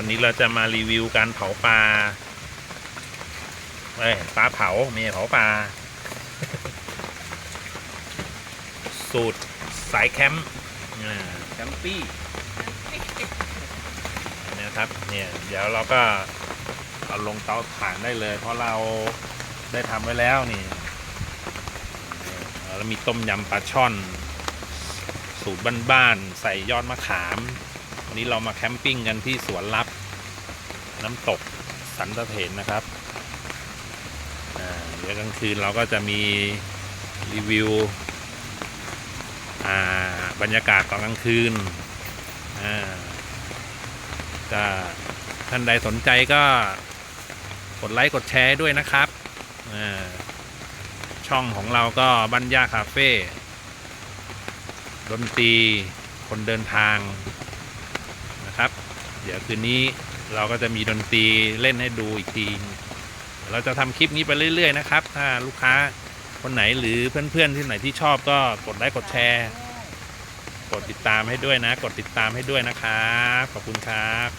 วันนี้เราจะมารีวิวการเผาปลาเอ้ยปลาเผาไม่ใช่เผาปลา สูตรสายแคมป์อ่าแคมปี้อันนี้นะครับ เนี่ย เดี๋ยวเราก็เอาลงเตาถ่านได้เลย เพราะเราได้ทำไว้แล้วนี่แล้วมีต้มยำปลาช่อน สูตรบ้านๆใส่ยอดมะขาม วันนี้เรามาแคมปิ้งกันที่สวนลับ น้ำตกสันตะเถนนะครับเดี๋ยวกลางคืนเราก็จะมีรีวิวบรรยากาศตอนกลางคืนอ่าก็ท่านใดสนใจก็กดไลค์กดแชร์ด้วยนะครับช่องของเราก็บัญญาคาเฟ่ดนตรีคนเดินทาง นะครับ เดี๋ยวคืนนี้เราก็จะมีดนตรีเล่นให้ดูอีกที เราจะทำคลิปนี้ไปเรื่อย ๆ นะครับ ถ้าลูกค้าคนไหนหรือเพื่อนๆที่ไหนที่ชอบก็กดไลค์กดแชร์ กดติดตามให้ด้วยนะ กดติดตามให้ด้วยนะครับ ขอบคุณครับ